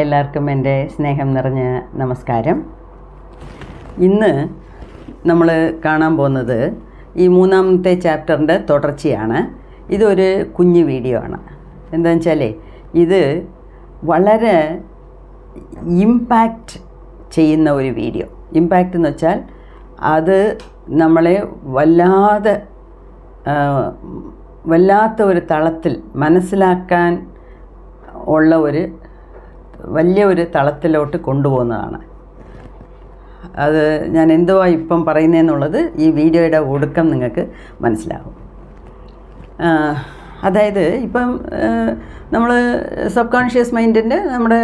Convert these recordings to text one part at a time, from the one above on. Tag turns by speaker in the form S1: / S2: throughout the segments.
S1: എല്ലാവർക്കും എന്റെ സ്നേഹം നിറഞ്ഞ നമസ്കാരം. ഇന്ന് നമ്മൾ കാണാൻ പോകുന്നത് ഈ മൂന്നാമത്തെ ചാപ്റ്ററിന്റെ തുടർച്ചയാണ്. ഇതൊരു കുഞ്ഞു വീഡിയോ ആണ്. എന്താണെന്ന് വെച്ചാൽ ഇത് വളരെ ഇമ്പാക്റ്റ് ചെയ്യുന്ന ഒരു വീഡിയോ. ഇമ്പാക്റ്റ് എന്ന് വെച്ചാൽ അത് നമ്മളെ വല്ലാതെ വല്ലാത്ത ഒരു തളത്തിൽ മനസ്സിലാക്കാൻ ഉള്ള ഒരു വലിയ ഒരു തളത്തിലോട്ട് കൊണ്ടുപോകുന്നതാണ്. അത് ഞാൻ എന്തുവാ ഇപ്പം പറയുന്നതെന്നുള്ളത് ഈ വീഡിയോയുടെ ഒടുക്കം നിങ്ങൾക്ക് മനസ്സിലാകും അതായത് ഇപ്പം നമ്മൾ സബ് കോൺഷ്യസ് മൈൻഡിന്റെ നമ്മുടെ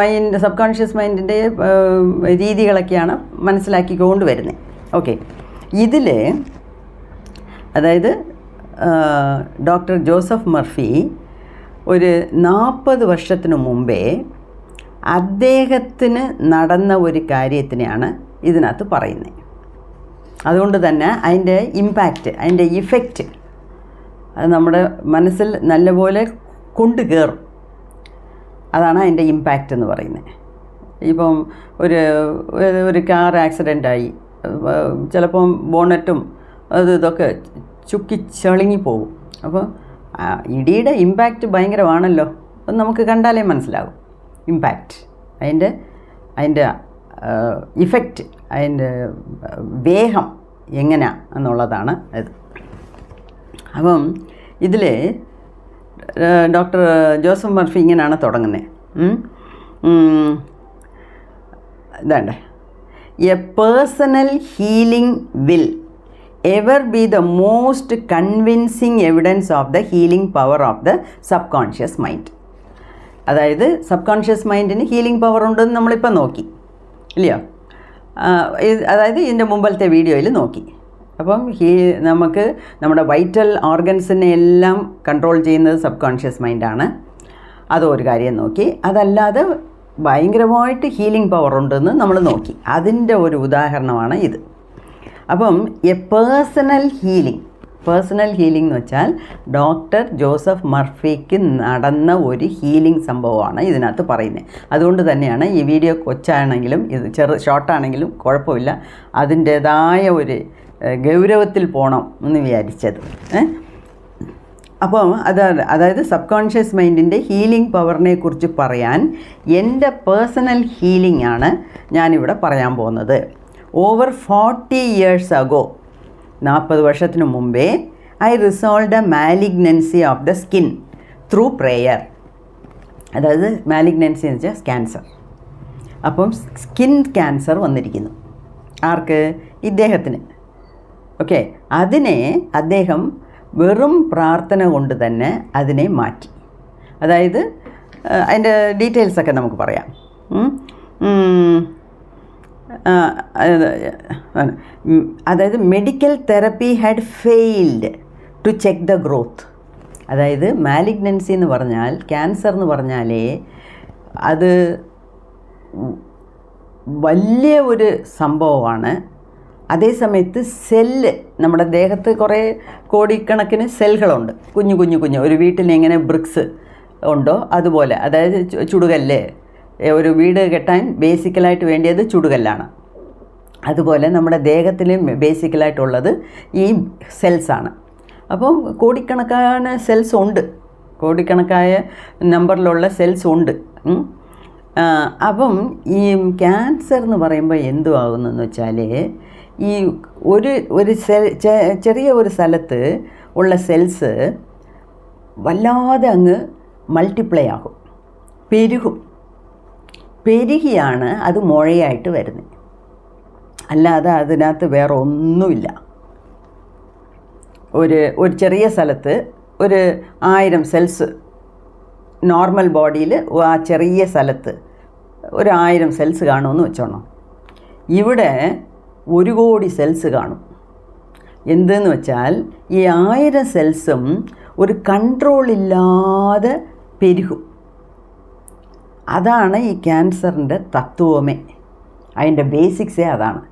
S1: മൈൻഡ് സബ് കോൺഷ്യസ് മൈൻഡിന്റെ രീതികളൊക്കെയാണ് മനസ്സിലാക്കിക്കൊണ്ട് വരുന്നത്. ഓക്കെ. ഇതിൽ അതായത് ഡോക്ടർ ജോസഫ് മർഫി ഒരു നാൽപ്പത് വർഷത്തിന് മുമ്പേ അദ്ദേഹത്തിന് നടന്ന ഒരു കാര്യത്തിനെയാണ് ഇതിനകത്ത് പറയുന്നത് അതുകൊണ്ട് തന്നെ അതിന്റെ ഇമ്പാക്റ്റ് അതിന്റെ ഇഫക്റ്റ് അത് നമ്മുടെ മനസ്സിൽ നല്ലപോലെ കൊണ്ടു കയറും അതാണ് അതിന്റെ ഇമ്പാക്റ്റ് എന്ന് പറയുന്നത് ഇപ്പം ഒരു ഒരു- കാർ ആക്സിഡന്റായി ചിലപ്പം ബോണറ്റും അത് ഇതൊക്കെ ചുക്കി ചളുങ്ങി പോകും അപ്പോൾ ഇടിയുടെ ഇമ്പാക്റ്റ് ഭയങ്കരമാണല്ലോ. അത് നമുക്ക് കണ്ടാലേ മനസ്സിലാകും. ഇമ്പാക്റ്റ് അതിന്റെ അതിന്റെ ഇഫക്റ്റ് അതിന്റെ വേഗം എങ്ങനെയാ എന്നുള്ളതാണ് ഇത്. അപ്പം ഇതിൽ ഡോക്ടർ ജോസഫ് മർഫി ഇങ്ങനെയാണ് തുടങ്ങുന്നത് ഇതാണ്ടേ. A personal healing will ever be the most convincing evidence of the healing power of the subconscious mind അതായത് സബ് കോൺഷ്യസ് മൈൻഡിന് ഹീലിംഗ് പവർ ഉണ്ടെന്ന് നമ്മളിപ്പോൾ നോക്കി. ഇല്ലയോ? അതായത് ഇതിന്റെ മുമ്പലത്തെ വീഡിയോയിൽ നോക്കി. അപ്പം ഹീ നമുക്ക് നമ്മുടെ വൈറ്റൽ ഓർഗൻസിനെ എല്ലാം കൺട്രോൾ ചെയ്യുന്നത് സബ് കോൺഷ്യസ് മൈൻഡാണ് അതൊരു കാര്യം നോക്കി. അതല്ലാതെ ഭയങ്കരമായിട്ട് ഹീലിംഗ് പവർ ഉണ്ടെന്ന് നമ്മൾ നോക്കി. അതിന്റെ ഒരു ഉദാഹരണമാണ് ഇത്. അപ്പം a personal healing personal healing എന്ന് വെച്ചാൽ ഡോക്ടർ ജോസഫ് മർഫിക്ക് നടന്ന ഒരു ഹീലിംഗ് സംഭവമാണ് ഇതിനകത്ത് പറയുന്നത്. അതുകൊണ്ട് തന്നെയാണ് ഈ വീഡിയോ കൊച്ചാണെങ്കിലും ഇത് ചെറു ഷോർട്ടാണെങ്കിലും കുഴപ്പമില്ല. അതിന്റേതായ ഒരു ഗൗരവത്തിൽ പോകണം എന്ന് വിചാരിച്ചത്. അപ്പോൾ അപ്പം അത് അതായത് സബ് കോൺഷ്യസ് മൈൻഡിന്റെ ഹീലിംഗ് പവറിനെ കുറിച്ച് പറയാൻ എന്റെ പേഴ്സണൽ ഹീലിംഗ് ആണ് ഞാനിവിടെ പറയാൻ പോകുന്നത്. ഓവർ ഫോർട്ടി ഇയേഴ്സ് അഗോ നാൽപ്പത് വർഷത്തിനു മുമ്പേ I resolve a malignancy of the skin through prayer അതായത് മാലിഗ്നൻസി എന്ന് വെച്ചാൽ ക്യാൻസർ അപ്പം സ്കിൻ ക്യാൻസർ വന്നിരിക്കുന്നു. ആർക്ക്? ഇദ്ദേഹത്തിന്. ഓക്കെ അതിനെ അദ്ദേഹം വെറും പ്രാർത്ഥന കൊണ്ട് തന്നെ അതിനെ മാറ്റി. അതായത് അതിന്റെ ഡീറ്റെയിൽസൊക്കെ നമുക്ക് പറയാം. അതായത് medical therapy had failed to check the growth അതായത് മാലിഗ്നൻസി എന്ന് പറഞ്ഞാൽ ക്യാൻസർ എന്ന് പറഞ്ഞാലേ അത് വലിയ ഒരു സംഭവമാണ്. അതേസമയത്ത് സെല്ല് നമ്മുടെ ദേഹത്ത് കുറേ കോടിക്കണക്കിന് സെല്ലുകളുണ്ട് കുഞ്ഞു കുഞ്ഞു കുഞ്ഞു. ഒരു വീട്ടിൽ എങ്ങനെ ബ്രിക്സ് ഉണ്ടോ? അതുപോലെ. അതായത് ചുടുകല്ലേ. ഒരു വീട് കെട്ടാൻ ബേസിക്കലായിട്ട് വേണ്ടിയത് ചുടുകല്ലാണ്. അതുപോലെ നമ്മുടെ ദേഹത്തിലും ബേസിക്കലായിട്ടുള്ളത് ഈ സെൽസാണ്. അപ്പോൾ കോടിക്കണക്കാണ് സെൽസ് ഉണ്ട്. കോടിക്കണക്കായ നമ്പറിലുള്ള സെൽസ് ഉണ്ട്. അപ്പം ഈ ക്യാൻസർ എന്ന് പറയുമ്പോൾ എന്തുവാകുന്നെന്ന് വെച്ചാൽ ഈ ഒരു ഒരു ചെറിയ ഒരു സ്ഥലത്ത് ഉള്ള സെൽസ് വല്ലാതെ അങ്ങ് മൾട്ടിപ്ലൈ ആകും. പെരുകും. പെരുകിയാണ് അത് മുഴയായിട്ട് വരുന്നത്. അല്ലാതെ അതിനകത്ത് വേറെ ഒന്നുമില്ല ഒരു ഒരു ചെറിയ സ്ഥലത്ത് ഒരു ആയിരം സെൽസ് നോർമൽ ബോഡിയിൽ ആ ചെറിയ സ്ഥലത്ത് ഒരു ആയിരം സെൽസ് കാണുമെന്ന് വെച്ചോണം. ഇവിടെ ഒരു കോടി സെൽസ് കാണും. എന്തെന്ന് വെച്ചാൽ ഈ ആയിരം സെൽസും ഒരു കൺട്രോൾ ഇല്ലാതെ പെരുകും. അതാണ് ഈ ക്യാൻസറിന്റെ തത്വമേ. അതിന്റെ ബേസിക്സേ അതാണ്.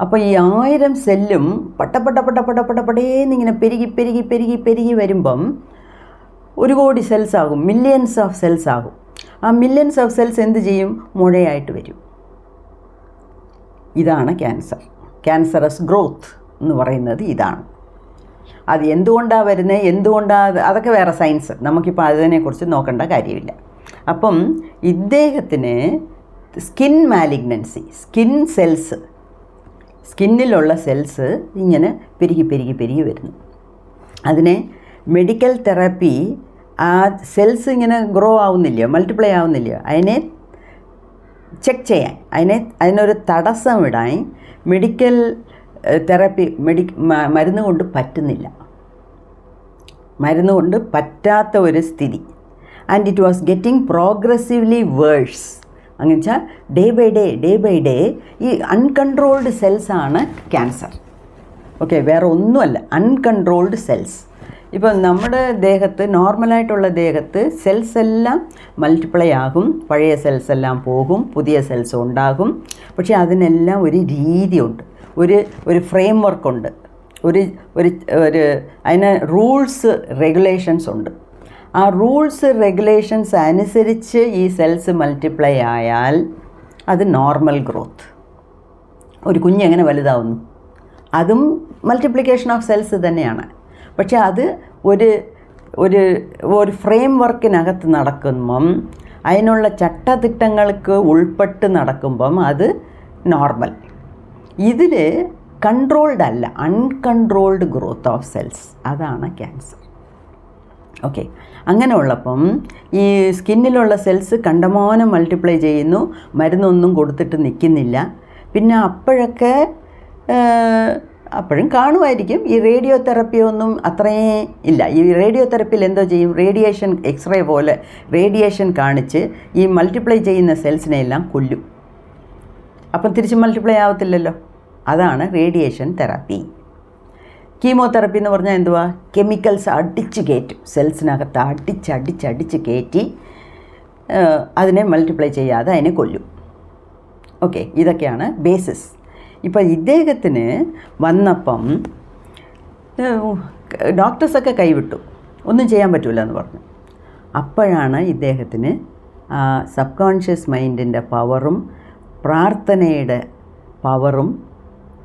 S1: അപ്പോൾ ഈ ആയിരം സെല്ലും പട്ട പട്ട പട്ട പട്ട പെരുകി പെരുകി പെരുകി പെരുകി വരുമ്പം ഒരു കോടി സെൽസ് ആകും. മില്യൻസ് ഓഫ് സെൽസ് ആകും. ആ മില്യൻസ് ഓഫ് സെൽസ് എന്ത് ചെയ്യും? മുഴയായിട്ട് വരും. ഇതാണ് ക്യാൻസർ. ക്യാൻസറസ് ഗ്രോത്ത് എന്ന് പറയുന്നത് ഇതാണ്. അത് എന്തുകൊണ്ടാണ് വരുന്നത്? എന്തുകൊണ്ടാണ് അതൊക്കെ വേറെ സയൻസ്. നമുക്കിപ്പോൾ അതിനെക്കുറിച്ച് നോക്കേണ്ട കാര്യമില്ല. അപ്പം ഇദ്ദേഹത്തിന് സ്കിൻ മാലിഗ്നൻസി സ്കിൻ സെൽസ് സ്കിന്നിലുള്ള സെൽസ് ഇങ്ങനെ പെരുകി പെരുകി പെരുകി വരുന്നു. അതിനെ മെഡിക്കൽ തെറാപ്പി ആ സെൽസ് ഇങ്ങനെ ഗ്രോ ആവുന്നില്ല മൾട്ടിപ്ലൈ ആവുന്നില്ല അതിനെ ചെക്ക് ചെയ്യാൻ അതിനെ അതിനൊരു തടസ്സം ഇടാൻ മെഡിക്കൽ തെറാപ്പി മെഡി മരുന്ന് കൊണ്ട് പറ്റുന്നില്ല. മരുന്ന് കൊണ്ട് പറ്റാത്ത ഒരു സ്ഥിതി. And it was getting progressively worse അങ്ങനെ വെച്ചാൽ day by day day by day ഈ അൺകൺട്രോൾഡ് സെൽസാണ് ക്യാൻസർ ഓക്കെ വേറെ ഒന്നുമല്ല അൺകൺട്രോൾഡ് സെൽസ് ഇപ്പം നമ്മുടെ ദേഹത്ത് നോർമലായിട്ടുള്ള ദേഹത്ത് സെൽസ് എല്ലാം മൾട്ടിപ്ലൈ ആകും പഴയ സെൽസ് എല്ലാം പോകും പുതിയ സെൽസ് ഉണ്ടാകും. പക്ഷേ അതിനെല്ലാം ഒരു രീതിയുണ്ട് ഒരു ഒരു ഫ്രെയിം വർക്കുണ്ട് ഒരു ഒരു ഒരു അതിന് റൂൾസ് റെഗുലേഷൻസ് ഉണ്ട്. ആ റൂൾസ് റെഗുലേഷൻസ് അനുസരിച്ച് ഈ സെൽസ് മൾട്ടിപ്ലൈ ആയാൽ അത് നോർമൽ ഗ്രോത്ത് ഒരു കുഞ്ഞ് എങ്ങനെ വലുതാവുന്നു? അതും മൾട്ടിപ്ലിക്കേഷൻ ഓഫ് സെൽസ് തന്നെയാണ്. പക്ഷെ അത് ഒരു ഒരു ഒരു ഫ്രെയിം വർക്കിനകത്ത് നടക്കുമ്പം അതിനുള്ള ചട്ടതിട്ടങ്ങൾക്ക് ഉൾപ്പെട്ട് നടക്കുമ്പം അത് നോർമൽ ഇതിൽ കൺട്രോൾഡ് അല്ല അൺകൺട്രോൾഡ് ഗ്രോത്ത് ഓഫ് സെൽസ് അതാണ് ക്യാൻസർ ഓക്കെ അങ്ങനെ ഉള്ളപ്പം ഈ സ്കിന്നിലുള്ള സെൽസ് കണ്ടമാനം മൾട്ടിപ്ലൈ ചെയ്യുന്നു. മരുന്നൊന്നും കൊടുത്തിട്ട് നിൽക്കുന്നില്ല. പിന്നെ അപ്പോഴൊക്കെ അപ്പോഴും കാണുമായിരിക്കും. ഈ റേഡിയോ തെറപ്പി ഒന്നും അത്രയേ ഇല്ല. ഈ റേഡിയോ തെറപ്പിയിൽ എന്തോ ചെയ്യും? റേഡിയേഷൻ എക്സ്റേ പോലെ റേഡിയേഷൻ കാണിച്ച് ഈ മൾട്ടിപ്ലൈ ചെയ്യുന്ന സെൽസിനെ എല്ലാം കൊല്ലും. അപ്പം തിരിച്ച് മൾട്ടിപ്ലൈ ആവത്തില്ലല്ലോ? അതാണ് റേഡിയേഷൻ തെറാപ്പി കീമോതെറപ്പി എന്ന് പറഞ്ഞാൽ എന്തുവാ? കെമിക്കൽസ് അടിച്ച് കയറ്റും. സെൽസിനകത്ത് അടിച്ചടിച്ചടിച്ച് അടിച്ച് അടിച്ച് കയറ്റി അതിനെ മൾട്ടിപ്ലൈ ചെയ്യാതെ അതിനെ കൊല്ലും. ഓക്കെ ഇതൊക്കെയാണ് ബേസിസ് ഇപ്പം ഇദ്ദേഹത്തിന് വന്നപ്പം ഡോക്ടേഴ്സൊക്കെ കൈവിട്ടു. ഒന്നും ചെയ്യാൻ പറ്റില്ല എന്ന് പറഞ്ഞു. അപ്പോഴാണ് ഇദ്ദേഹത്തിന് സബ് കോൺഷ്യസ് മൈൻഡിന്റെ പവറും പ്രാർത്ഥനയുടെ പവറും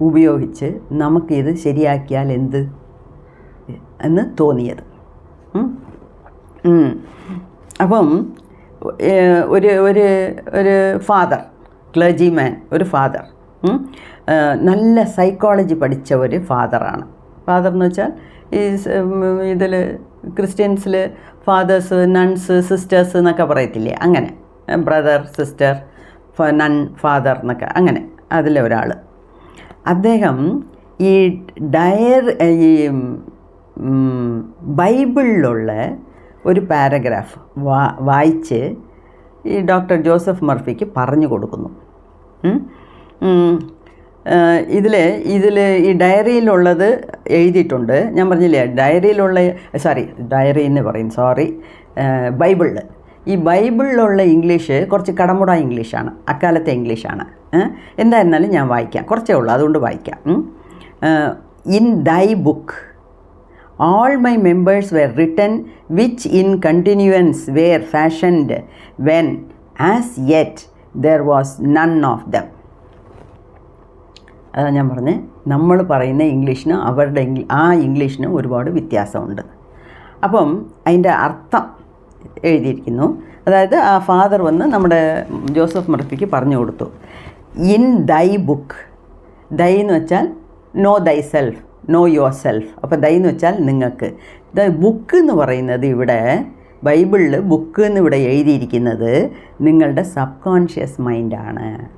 S1: ഉപയോഗിച്ച് നമുക്കിത് ശരിയാക്കിയാൽ എന്ത്? എന്ന് തോന്നിയത്. അപ്പം ഒരു ഒരു ഒരു ഫാദർ ക്ലർജി മാൻ ഒരു ഫാദർ നല്ല സൈക്കോളജി പഠിച്ച ഒരു ഫാദറാണ് ഫാദർ എന്ന് വെച്ചാൽ ഈ ഇതിൽ ക്രിസ്ത്യൻസിൽ ഫാദേഴ്സ് നൺസ് സിസ്റ്റേഴ്സ് എന്നൊക്കെ പറയത്തില്ലേ? അങ്ങനെ. ബ്രദർ സിസ്റ്റർ നൺ ഫാദർ എന്നൊക്കെ. അങ്ങനെ. അതിലെ ഒരാൾ അദ്ദേഹം ഈ ഡയർ ഈ ബൈബിളിലുള്ള ഒരു പാരഗ്രാഫ് വാ വായിച്ച് ഈ ഡോക്ടർ ജോസഫ് മർഫിക്ക് പറഞ്ഞു കൊടുക്കുന്നു. ഇതിൽ ഇതിൽ ഈ ഡയറിയിലുള്ളത് എഴുതിയിട്ടുണ്ട്. ഞാൻ പറഞ്ഞില്ലേ ഡയറിയിലുള്ള സോറി ഡയറി എന്ന് പറയും സോറി ബൈബിളിൽ ഈ ബൈബിളിലുള്ള ഇംഗ്ലീഷ് കുറച്ച് കടമുട ഇംഗ്ലീഷാണ് അക്കാലത്തെ ഇംഗ്ലീഷാണ്? എന്തായിരുന്നാലും ഞാൻ വായിക്കാം. കുറച്ചേ ഉള്ളൂ. അതുകൊണ്ട് വായിക്കാം. In thy book all my members were written which in continuance were fashioned when as yet there was none of them. അതാണ് ഞാൻ പറഞ്ഞത് നമ്മൾ പറയുന്ന ഇംഗ്ലീഷിന് അവരുടെ ആ ഇംഗ്ലീഷിന് ഒരുപാട് വ്യത്യാസമുണ്ട്. അപ്പം അതിന്റെ അർത്ഥം എഴുതിയിരിക്കുന്നു. അതായത് ആ ഫാദർ വന്ന് നമ്മുടെ ജോസഫ് മർഫിക്ക് പറഞ്ഞു കൊടുത്തു. ഇൻ ദൈ ബുക്ക് ദൈ എന്ന് വെച്ചാൽ know thyself know yourself അപ്പോൾ ദൈ എന്ന് വെച്ചാൽ നിങ്ങൾക്ക്. ദ ബുക്ക് എന്ന് പറയുന്നത് ഇവിടെ ബൈബിളിൽ ബുക്ക് എന്ന് ഇവിടെ എഴുതിയിരിക്കുന്നത് നിങ്ങളുടെ സബ് കോൺഷ്യസ് മൈൻഡാണ്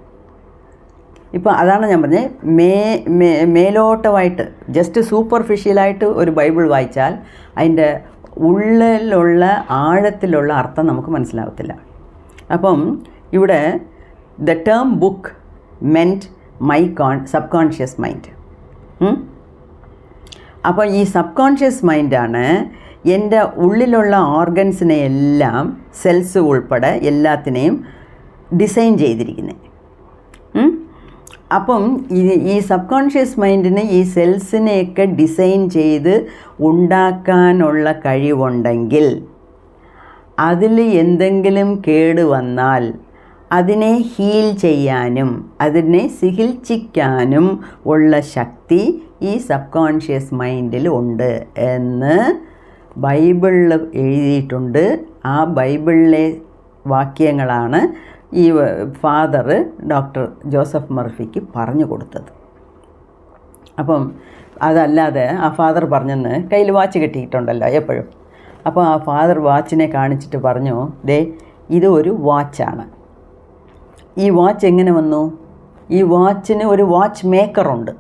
S1: ഇപ്പോൾ അതാണ് ഞാൻ പറഞ്ഞത് മേ മേലോട്ടമായിട്ട് ജസ്റ്റ് സൂപ്പർഫിഷ്യലായിട്ട് ഒരു ബൈബിൾ വായിച്ചാൽ അതിന്റെ ഉള്ളിലുള്ള ആഴത്തിലുള്ള അർത്ഥം നമുക്ക് മനസ്സിലാവത്തില്ല. അപ്പം ഇവിടെ the term book meant my con subconscious mind അപ്പോൾ ഈ സബ് കോൺഷ്യസ് മൈൻഡാണ് എന്റെ ഉള്ളിലുള്ള ഓർഗൻസിനെ എല്ലാം സെൽസ് ഉൾപ്പെടെ എല്ലാത്തിനെയും ഡിസൈൻ ചെയ്തിരിക്കുന്നത്? അപ്പം ഈ സബ് കോൺഷ്യസ് മൈൻഡിന് ഈ സെൽസിനെയൊക്കെ ഡിസൈൻ ചെയ്ത് ഉണ്ടാക്കാനുള്ള കഴിവുണ്ടെങ്കിൽ അതിൽ എന്തെങ്കിലും കേട് വന്നാൽ അതിനെ ഹീൽ ചെയ്യാനും അതിനെ ചികിത്സിക്കാനും ഉള്ള ശക്തി ഈ സബ് കോൺഷ്യസ് മൈൻഡിൽ ഉണ്ട് എന്ന് ബൈബിളിൽ എഴുതിയിട്ടുണ്ട്. ആ ബൈബിളിലെ വാക്യങ്ങളാണ് ഈ ഫാദർ ഡോക്ടർ ജോസഫ് മർഫിക്ക് പറഞ്ഞു കൊടുത്തത്. അപ്പം അതല്ലാതെ ആ ഫാദർ പറഞ്ഞെന്ന് കയ്യിൽ വാച്ച് കിട്ടിയിട്ടുണ്ടല്ലോ എപ്പോഴും. അപ്പോൾ ആ ഫാദർ വാച്ചിനെ കാണിച്ചിട്ട് പറഞ്ഞു ദേ ഇത് ഒരു വാച്ചാണ്. ഈ വാച്ച് എങ്ങനെ വന്നു? ഈ വാച്ചിന് ഒരു വാച്ച് മേക്കറുണ്ട്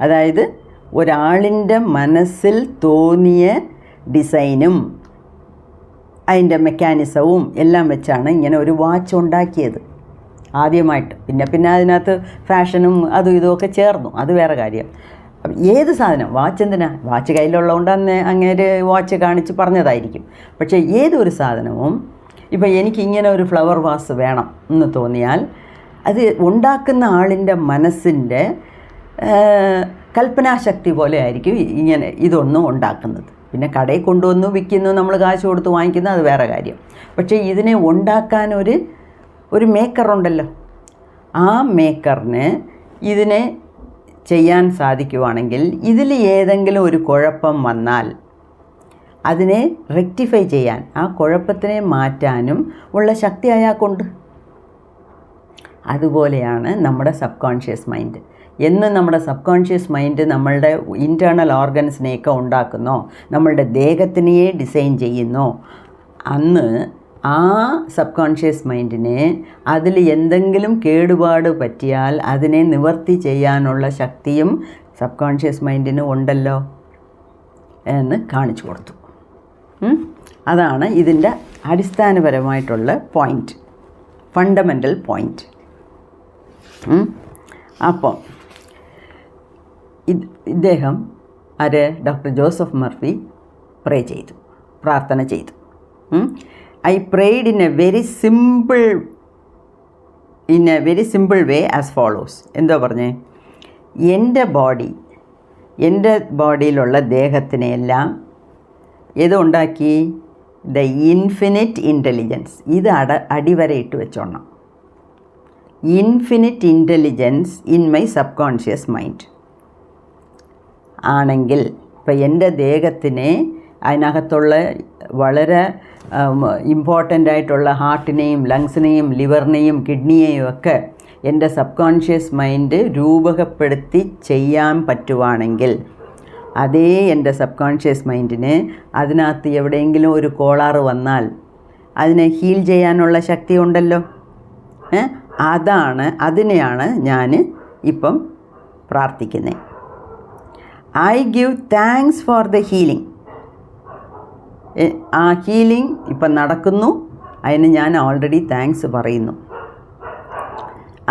S1: അതായത് ഒരാളിന്റെ മനസ്സിൽ തോന്നിയ ഡിസൈനും അതിന്റെ മെക്കാനിസവും എല്ലാം വെച്ചാണ് ഇങ്ങനെ ഒരു വാച്ച് ഉണ്ടാക്കിയത്. ആദ്യമായിട്ട്. പിന്നെ പിന്നെ അതിനകത്ത് ഫാഷനും അതും ഇതുമൊക്കെ ചേർന്നു. അത് വേറെ കാര്യം. ഏത് സാധനം? വാച്ച് എന്തിനാ? വാച്ച് കയ്യിലുള്ളതുകൊണ്ട് അന്ന് അങ്ങേര് വാച്ച് കാണിച്ച് പറഞ്ഞതായിരിക്കും. പക്ഷേ ഏതൊരു സാധനവും ഇപ്പം എനിക്ക് ഇങ്ങനെ ഒരു ഫ്ലവർ വാസ് വേണം എന്ന് തോന്നിയാൽ അത് ഉണ്ടാക്കുന്ന ആളിന്റെ മനസ്സിന്റെ കൽപ്പനാശക്തി പോലെ ആയിരിക്കും ഇങ്ങനെ ഇതൊന്നും ഉണ്ടാക്കുന്നത്. പിന്നെ കടയിൽ കൊണ്ടുവന്നു വിൽക്കുന്നു നമ്മൾ കാശ് കൊടുത്ത് വാങ്ങിക്കുന്നു അത് വേറെ കാര്യം. പക്ഷേ ഇതിനെ ഉണ്ടാക്കാൻ ഒരു ഒരു മേക്കറുണ്ടല്ലോ ആ മേക്കറിന് ഇതിനെ ചെയ്യാൻ സാധിക്കുവാണെങ്കിൽ ഇതിൽ ഏതെങ്കിലും ഒരു കുഴപ്പം വന്നാൽ അതിനെ റെക്ടിഫൈ ചെയ്യാൻ ആ കുഴപ്പത്തിനെ മാറ്റാനും ഉള്ള ശക്തി അയാൾക്കുണ്ട് അതുപോലെയാണ് നമ്മുടെ സബ് കോൺഷ്യസ് മൈൻഡ് എന്ന് നമ്മുടെ സബ് കോൺഷ്യസ് മൈൻഡ് നമ്മളുടെ ഇന്റേർണൽ ഓർഗൻസിനെയൊക്കെ ഉണ്ടാക്കുന്നോ നമ്മളുടെ ദേഹത്തിനെയെ ഡിസൈൻ ചെയ്യുന്നോ അന്ന് ആ സബ് കോൺഷ്യസ് മൈൻഡിനെ അതിൽ എന്തെങ്കിലും കേടുപാട് പറ്റിയാൽ അതിനെ നിവർത്തി ചെയ്യാനുള്ള ശക്തിയും സബ് കോൺഷ്യസ് മൈൻഡിന് ഉണ്ടല്ലോ എന്ന് കാണിച്ചു കൊടുത്തു? അതാണ് ഇതിന്റെ അടിസ്ഥാനപരമായിട്ടുള്ള പോയിന്റ് ഫണ്ടമെന്റൽ പോയിന്റ് അപ്പോൾ ഇത് ഇദ്ദേഹം ആര്? ഡോക്ടർ ജോസഫ് മർഫി പ്രേ ചെയ്തു പ്രാർത്ഥന ചെയ്തു. I prayed in a very simple in a very simple way as follows എന്തോ പറഞ്ഞേ? എന്റെ ബോഡി എന്റെ ബോഡിയിലുള്ള ദേഹത്തിനെയെല്ലാം ഏതുണ്ടാക്കി? ദ ഇൻഫിനിറ്റ് ഇന്റലിജൻസ് ഇത് അട അടിവരയിട്ട് വെച്ചോണം. Infinite intelligence in my subconscious mind ആണെങ്കിൽ ഇപ്പം എന്റെ ദേഹത്തിനെ അതിനകത്തുള്ള വളരെ ഇമ്പോർട്ടന്റ് ആയിട്ടുള്ള ഹാർട്ടിനെയും ലങ്സിനെയും ലിവറിനെയും കിഡ്നിയെയും ഒക്കെ എന്റെ സബ് കോൺഷ്യസ് മൈൻഡ് രൂപകപ്പെടുത്തി ചെയ്യാൻ പറ്റുവാണെങ്കിൽ അതേ എന്റെ സബ് കോൺഷ്യസ് മൈൻഡിന് അതിനകത്ത് എവിടെയെങ്കിലും ഒരു കോളാറ് വന്നാൽ അതിനെ ഹീൽ ചെയ്യാനുള്ള ശക്തി ഉണ്ടല്ലോ. അതാണ് അതിനെയാണ് ഞാൻ ഇപ്പം പ്രാർത്ഥിക്കുന്നത് I give thanks for the healing. ആ ഹീലിംഗ് ഇപ്പം നടക്കുന്നു. അതിന് ഞാൻ ഓൾറെഡി താങ്ക്സ് പറയുന്നു.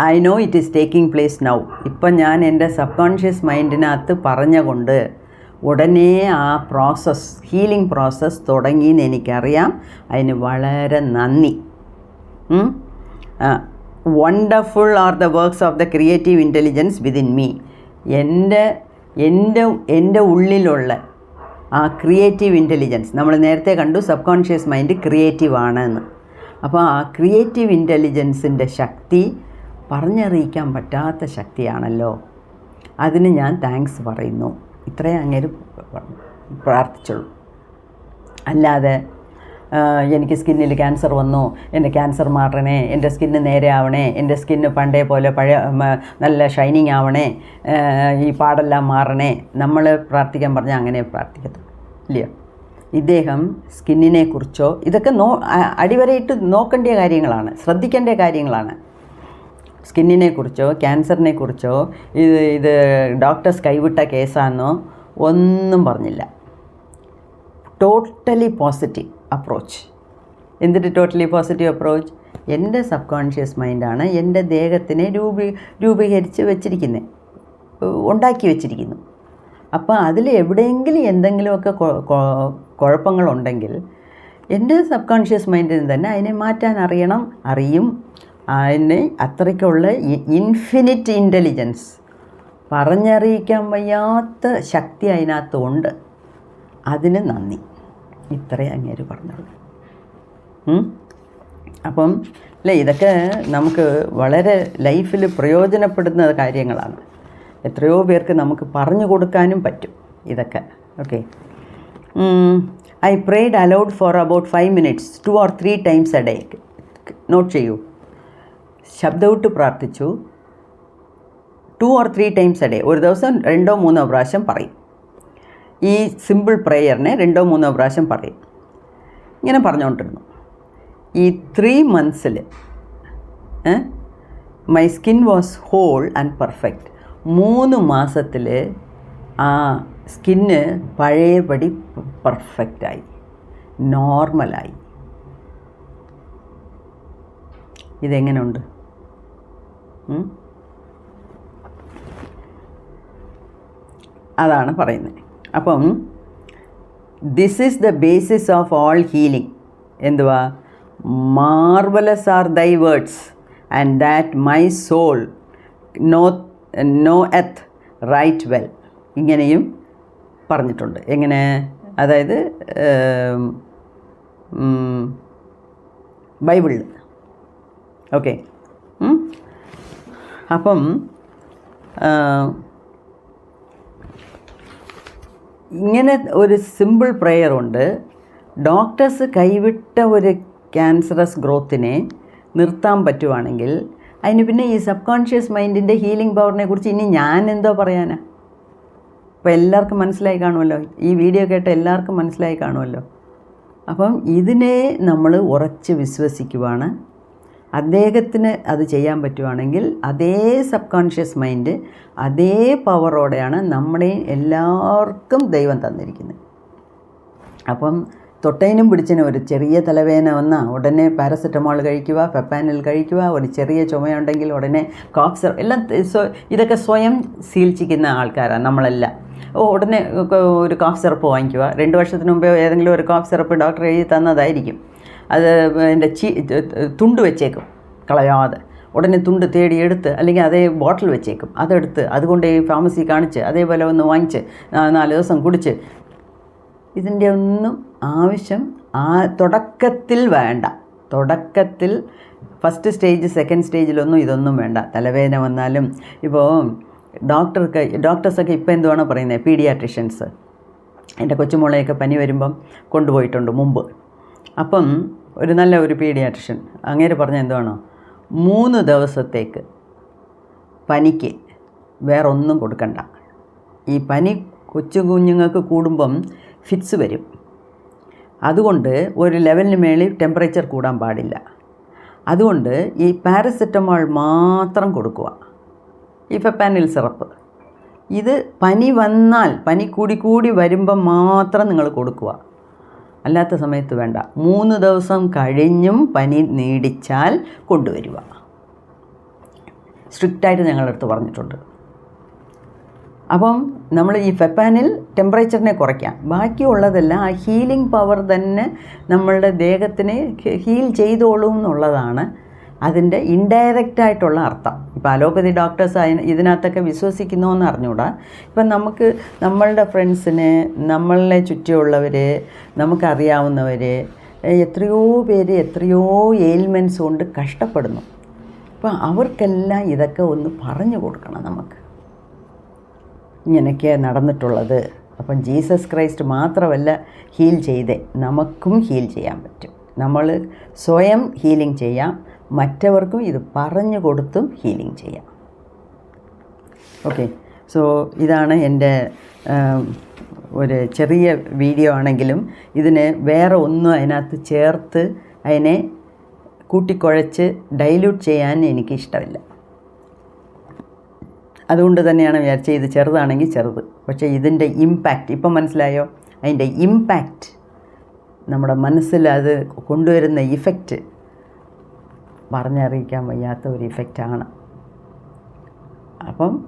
S1: I know it is taking place now. ഇപ്പം ഞാൻ എന്റെ സബ് കോൺഷ്യസ് മൈൻഡിനകത്ത് പറഞ്ഞുകൊണ്ട് ഉടനെ ആ പ്രോസസ്സ് ഹീലിംഗ് പ്രോസസ്സ് തുടങ്ങിയെന്ന് എനിക്കറിയാം. അതിന് വളരെ നന്ദി. Wonderful are the works of the creative intelligence within me എന്റെ എന്റെ എന്റെ ഉള്ളിലുള്ള ആ ക്രിയേറ്റീവ് ഇന്റലിജൻസ് നമ്മൾ നേരത്തെ കണ്ടു സബ് കോൺഷ്യസ് മൈൻഡ് ക്രിയേറ്റീവ് ആണ് എന്ന് അപ്പോൾ ആ ക്രിയേറ്റീവ് ഇന്റലിജൻസിന്റെ ശക്തി പറഞ്ഞറിയിക്കാൻ പറ്റാത്ത ശക്തിയാണല്ലോ. അതിന് ഞാൻ താങ്ക്സ് പറയുന്നു. ഇത്രയും അങ്ങേര് പ്രാർത്ഥിച്ചുള്ളൂ. അല്ലാതെ എനിക്ക് സ്കിന്നിൽ ക്യാൻസർ വന്നു എന്റെ ക്യാൻസർ മാറണേ എന്റെ സ്കിന്ന് നേരെ ആവണേ എന്റെ സ്കിന്ന് പണ്ടേ പോലെ പഴയ നല്ല ഷൈനിങ് ആവണേ ഈ പാടെല്ലാം മാറണേ നമ്മൾ പ്രാർത്ഥിക്കാൻ പറഞ്ഞാൽ അങ്ങനെ പ്രാർത്ഥിക്കത്തുള്ളൂ. ഇല്ലയോ ഇദ്ദേഹം സ്കിന്നിനെ കുറിച്ചോ ഇതൊക്കെ നോ അടിവരയിട്ട് നോക്കേണ്ട കാര്യങ്ങളാണ് ശ്രദ്ധിക്കേണ്ട കാര്യങ്ങളാണ്. സ്കിന്നിനെ കുറിച്ചോ ക്യാൻസറിനെ കുറിച്ചോ ഇത് ഇത് ഡോക്ടേഴ്സ് കൈവിട്ട കേസാണെന്നോ ഒന്നും പറഞ്ഞില്ല. Totally positive approach. എന്തിട്ട് ടോട്ടലി പോസിറ്റീവ് അപ്രോച്ച്? എന്റെ സബ് കോൺഷ്യസ് മൈൻഡാണ് എന്റെ ദേഹത്തിനെ രൂപീ രൂപീകരിച്ച് വെച്ചിരിക്കുന്നത് ഉണ്ടാക്കി വെച്ചിരിക്കുന്നു. അപ്പോൾ അതിൽ എവിടെയെങ്കിലും എന്തെങ്കിലുമൊക്കെ കുഴപ്പങ്ങളുണ്ടെങ്കിൽ എന്റെ സബ് കോൺഷ്യസ് മൈൻഡിന് തന്നെ അതിനെ മാറ്റാൻ അറിയണം അറിയും അതിന് അത്രയ്ക്കുള്ള ഇൻഫിനിറ്റ് ഇന്റലിജൻസ് പറഞ്ഞറിയിക്കാൻ വയ്യാത്ത ശക്തി അതിനകത്തുണ്ട്. അതിന് നന്ദി. ഇത്രയും അങ്ങേര് പറഞ്ഞുള്ളൂ. അപ്പം അല്ലേ ഇതൊക്കെ നമുക്ക് വളരെ ലൈഫിൽ പ്രയോജനപ്പെടുന്ന കാര്യങ്ങളാണ്. എത്രയോ പേർക്ക് നമുക്ക് പറഞ്ഞു കൊടുക്കാനും പറ്റും ഇതൊക്കെ. Okay. I prayed aloud for about five minutes two or three times a day note ചെയ്യൂ. ശബ്ദവിട്ട് പ്രാർത്ഥിച്ചു. Two or three times a day ഒരു ദിവസം രണ്ടോ മൂന്നോ പ്രാവശ്യം പറയും. ഈ സിമ്പിൾ പ്രെയറിനെ രണ്ടോ മൂന്നോ പ്രാവശ്യം പറയും. ഇങ്ങനെ പറഞ്ഞുകൊണ്ടിരുന്നു. ഈ three മന്ത്സിൽ my skin was whole and perfect മൂന്ന് മാസത്തിൽ ആ സ്കിന്ന് പഴയപടി പെർഫെക്റ്റായി നോർമലായി ഇതെങ്ങനെയുണ്ട്? അതാണ് പറയുന്നത് അപ്പം this is the basis of all healing എന്തുവാ? Marvellous are thy words and that my soul know knoweth right well ഇങ്ങനെയും പറഞ്ഞിട്ടുണ്ട്. എങ്ങനെ? അതായത് ബൈബിളിൽ ഓക്കെ. അപ്പം ഇങ്ങനെ ഒരു സിമ്പിൾ പ്രെയർ ഉണ്ട്. ഡോക്ടേഴ്സ് കൈവിട്ട ഒരു ക്യാൻസറസ് ഗ്രോത്തിനെ നിർത്താൻ പറ്റുവാണെങ്കിൽ അതിന് പിന്നെ ഈ സബ് കോൺഷ്യസ് മൈൻഡിന്റെ ഹീലിംഗ് പവറിനെ കുറിച്ച് ഇനി ഞാൻ എന്തോ പറയാനാ? അപ്പോൾ എല്ലാവർക്കും മനസ്സിലായി കാണുമല്ലോ? ഈ വീഡിയോ കേട്ട എല്ലാവർക്കും മനസ്സിലായി കാണുമല്ലോ? അപ്പം ഇതിനെ നമ്മൾ ഉറച്ച് വിശ്വസിക്കുവാണ്. അദ്ദേഹത്തിന് അത് ചെയ്യാൻ പറ്റുവാണെങ്കിൽ അതേ സബ് കോൺഷ്യസ് മൈൻഡ് അതേ പവറോടെയാണ് നമ്മുടെ എല്ലാവർക്കും ദൈവം തന്നിരിക്കുന്നത്. അപ്പം തൊട്ടേനും പിടിച്ചതിനും ഒരു ചെറിയ തലവേദന വന്നാൽ ഉടനെ പാരസെറ്റമോൾ കഴിക്കുക പെപ്പാനിൽ കഴിക്കുക ഒരു ചെറിയ ചുമയുണ്ടെങ്കിൽ ഉടനെ കോക്സർ എല്ലാം ഇതൊക്കെ സ്വയം ശീലിച്ചിരിക്കുന്ന ആൾക്കാരാണ് നമ്മളെല്ലാം. ഓ ഉടനെ ഒരു കോഫ് സിറപ്പ് വാങ്ങിക്കുക. രണ്ട് വർഷത്തിന് മുമ്പേ ഏതെങ്കിലും ഒരു കോഫ് സിറപ്പ് ഡോക്ടർ എഴുതി തന്നതായിരിക്കും. അത് എന്റെ ചീ തുണ്ട് വെച്ചേക്കും കളയാതെ. ഉടനെ തുണ്ട് തേടി എടുത്ത് അല്ലെങ്കിൽ അതേ ബോട്ടിൽ വെച്ചേക്കും. അതെടുത്ത് അതുകൊണ്ട് ഈ ഫാർമസി കാണിച്ച് അതേപോലെ ഒന്ന് വാങ്ങിച്ച് നാല് ദിവസം കുടിച്ച്. ഇതിന്റെ ഒന്നും ആവശ്യം ആ തുടക്കത്തിൽ വേണ്ട. തുടക്കത്തിൽ ഫസ്റ്റ് സ്റ്റേജ് സെക്കൻഡ് സ്റ്റേജിലൊന്നും ഇതൊന്നും വേണ്ട. തലവേദന വന്നാലും ഇപ്പോൾ ഡോക്ടർക്ക് ഡോക്ടേഴ്സൊക്കെ ഇപ്പോൾ എന്തുവാണോ പറയുന്നത് പീഡിയാട്രിഷ്യൻസ്. എന്റെ കൊച്ചുമോളെയൊക്കെ പനി വരുമ്പം കൊണ്ടുപോയിട്ടുണ്ട് മുമ്പ്. അപ്പം ഒരു നല്ല ഒരു പീഡിയാട്രിഷ്യൻ അങ്ങേര് പറഞ്ഞ എന്തുവാണോ? മൂന്ന് ദിവസത്തേക്ക് പനിക്ക് വേറെ ഒന്നും കൊടുക്കണ്ട. ഈ പനി കൊച്ചു കുഞ്ഞുങ്ങൾക്ക് കൂടുമ്പം ഫിറ്റ്സ് വരും. അതുകൊണ്ട് ഒരു ലെവലിന് മേളിൽ ടെമ്പറേച്ചർ കൂടാൻ പാടില്ല. അതുകൊണ്ട് ഈ പാരസെറ്റമോൾ മാത്രം കൊടുക്കുക. ഈ ഫെപ്പാനിൽ സിറപ്പ്. ഇത് പനി വന്നാൽ പനി കൂടി കൂടി വരുമ്പം മാത്രം നിങ്ങൾ കൊടുക്കുക. അല്ലാത്ത സമയത്ത് വേണ്ട. മൂന്ന് ദിവസം കഴിഞ്ഞും പനി നീടിച്ചാൽ കൊണ്ടുവരിക. സ്ട്രിക്റ്റായിട്ട് ഞങ്ങളടുത്ത് പറഞ്ഞിട്ടുണ്ട്. അപ്പം നമ്മൾ ഈ ഫെപ്പാനിൽ ടെമ്പറേച്ചറിനെ കുറയ്ക്കാം. ബാക്കിയുള്ളതെല്ലാം ആ ഹീലിംഗ് പവർ തന്നെ നമ്മളുടെ ദേഹത്തിനെ ഹീൽ ചെയ്തോളും എന്നുള്ളതാണ് അതിന്റെ ഇൻഡയറക്റ്റ് ആയിട്ടുള്ള അർത്ഥം. ഇപ്പോൾ അലോപ്പതി ഡോക്ടേഴ്സ് അതിന് ഇതിനകത്തൊക്കെ വിശ്വസിക്കുന്നു എന്ന് അറിഞ്ഞുകൂടാ ഇപ്പം നമുക്ക് നമ്മളുടെ ഫ്രണ്ട്സിന് നമ്മളെ ചുറ്റിയുള്ളവർ നമുക്കറിയാവുന്നവർ എത്രയോ പേര് എത്രയോ എയിൽമെന്റ്സ് കൊണ്ട് കഷ്ടപ്പെടുന്നു. അപ്പം അവർക്കെല്ലാം ഇതൊക്കെ ഒന്ന് പറഞ്ഞു കൊടുക്കണം നമുക്ക്. ഇങ്ങനെയൊക്കെ നടന്നിട്ടുള്ളത്. അപ്പം ജീസസ് ക്രൈസ്റ്റ് മാത്രമല്ല ഹീൽ ചെയ്തേ. നമുക്കും ഹീൽ ചെയ്യാൻ പറ്റും. നമ്മൾ സ്വയം ഹീലിംഗ് ചെയ്യാം. മറ്റവർക്കും ഇത് പറഞ്ഞു കൊടുത്തും ഹീലിംഗ് ചെയ്യാം. ഓക്കെ സോ ഇതാണ് എന്റെ ഒരു ചെറിയ വീഡിയോ ആണെങ്കിലും ഇതിന് വേറെ ഒന്നും അതിനകത്ത് ചേർത്ത് അതിനെ കൂട്ടിക്കുഴച്ച് ഡൈല്യൂട്ട് ചെയ്യാൻ എനിക്കിഷ്ടമില്ല. അതുകൊണ്ട് തന്നെയാണ് വിചാരിച്ചത് ഇത് ചെറുതാണെങ്കിൽ ചെറുത്. പക്ഷേ ഇതിന്റെ ഇമ്പാക്റ്റ് ഇപ്പം മനസ്സിലായോ? അതിന്റെ ഇമ്പാക്റ്റ് നമ്മുടെ മനസ്സിൽ അത് കൊണ്ടുവരുന്ന ഇഫക്റ്റ് പറഞ്ഞറിയിക്കാൻ വയ്യാത്ത ഒരു ഇഫക്റ്റാണ് അപ്പം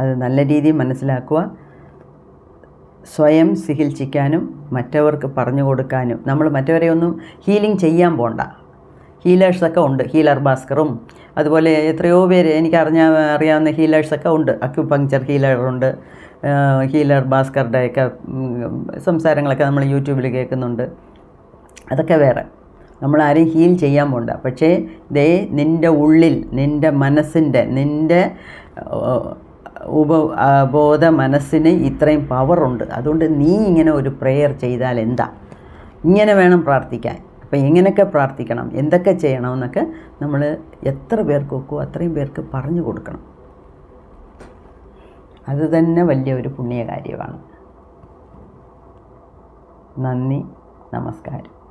S1: അത് നല്ല രീതിയിൽ മനസ്സിലാക്കുക. സ്വയം ചികിത്സിക്കാനും മറ്റവർക്ക് പറഞ്ഞു കൊടുക്കാനും. നമ്മൾ മറ്റവരെ ഒന്നും ഹീലിംഗ് ചെയ്യാൻ പോണ്ട. ഹീലേഴ്സൊക്കെ ഉണ്ട്. ഹീലർ ഭാസ്കറും. അതുപോലെ എത്രയോ പേര് എനിക്ക് അറിഞ്ഞ അറിയാവുന്ന ഹീലേഴ്സൊക്കെ ഉണ്ട്. അക്യുപങ്ചർ ഹീലറുണ്ട് ഹീലർ ഭാസ്കറുടെയൊക്കെ സംസാരങ്ങളൊക്കെ നമ്മൾ യൂട്യൂബിൽ കേൾക്കുന്നുണ്ട്. അതൊക്കെ വേറെ. നമ്മൾ ആരെയും ഹീൽ ചെയ്യാൻ പോണ്ട. പക്ഷേ ദേ നിന്റെ ഉള്ളിൽ നിന്റെ മനസ്സിന്റെ നിന്റെ ഉപ ബോധ മനസ്സിന് ഇത്രയും പവറുണ്ട് അതുകൊണ്ട് നീ ഇങ്ങനെ ഒരു പ്രെയർ ചെയ്താൽ എന്താ? ഇങ്ങനെ വേണം പ്രാർത്ഥിക്കാൻ. അപ്പോൾ എങ്ങനെയൊക്കെ പ്രാർത്ഥിക്കണം? എന്തൊക്കെ ചെയ്യണമെന്നൊക്കെ നമ്മൾ എത്ര പേർക്ക് ഒക്കുമോ അത്രയും പേർക്ക് പറഞ്ഞു കൊടുക്കണം. അത് തന്നെ വലിയ ഒരു പുണ്യകാര്യമാണ്. നന്ദി നമസ്കാരം.